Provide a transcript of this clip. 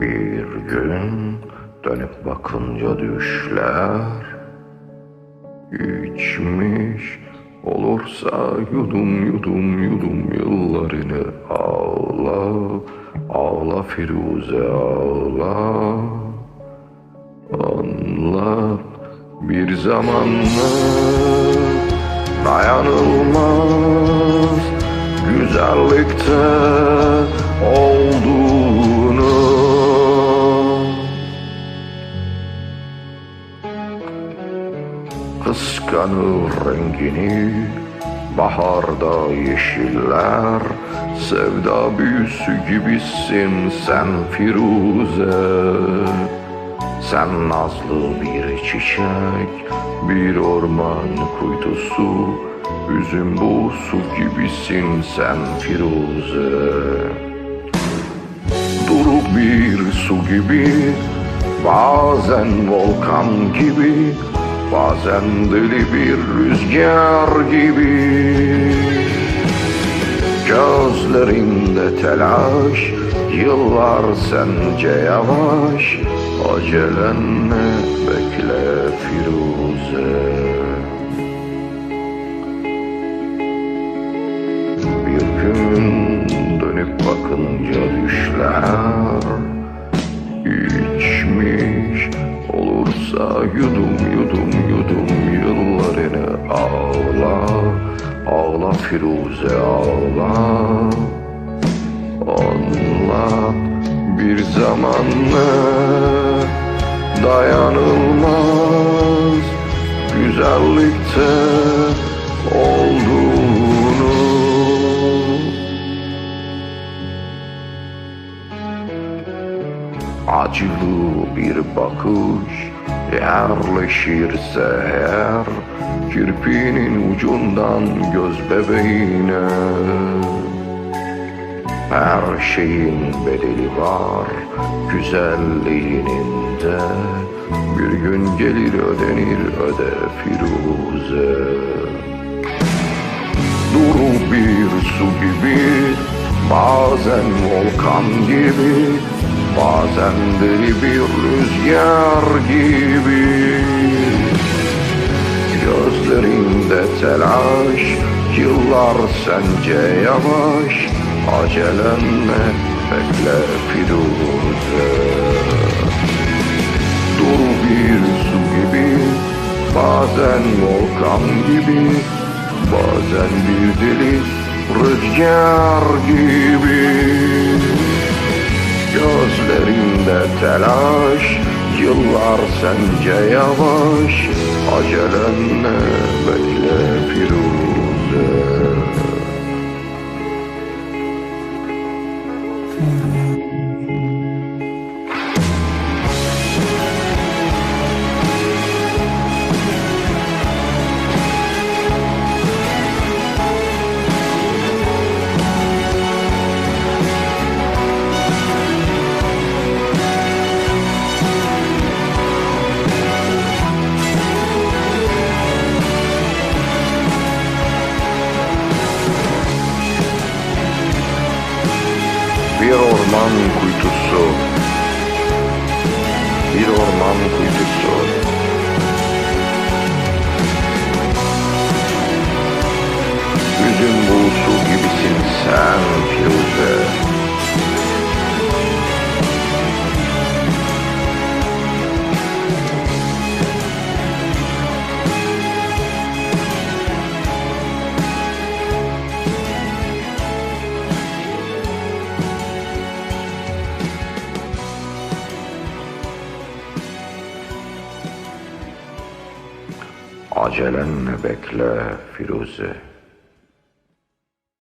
Bir gün dönüp bakınca düşler içmiş olursa yudum yudum yudum yıllarını ağla ağla Firuze ağla anlat bir zamanlar dayanılmaz güzellikte Kıskanır rengini baharda yeşiller Sevda büyüsü gibisin sen Firuze. Sen nazlı bir çiçek bir orman kuytusu Üzüm buğusu gibisin sen Firuze. Duruk bir su gibi Bazen volkan gibi Bazen deli bir rüzgar gibi. Gözlerinde telaş Yıllar sence yavaş. Acelenle bekle Firuze olursa yudum yudum yudum yıllarını ağla ağla Firuze ağla. Anlat bir zamanlar dayanılmaz güzellikte olduğunu. Acılı bir bakış yerleşirse eğer kirpinin ucundan göz bebeğine. Her şeyin bedeli var güzelliğinin de bir gün gelir ödenir öde Firuze. Duru bir su gibi Bazen volkan gibi Bazen deli bir rüzgar gibi Gözlerinde telaş Yıllar sence yavaş Acelenle bekle Firuze. Duru bir su gibi Bazen volkan gibi Bazen bir deli rüzgar gibi. Gözlerinde telaş Yıllar sence yavaş Acelenle bekle Firuze Bir orman kuytusu. Bir orman kuytusu Acelenle bekle Firuze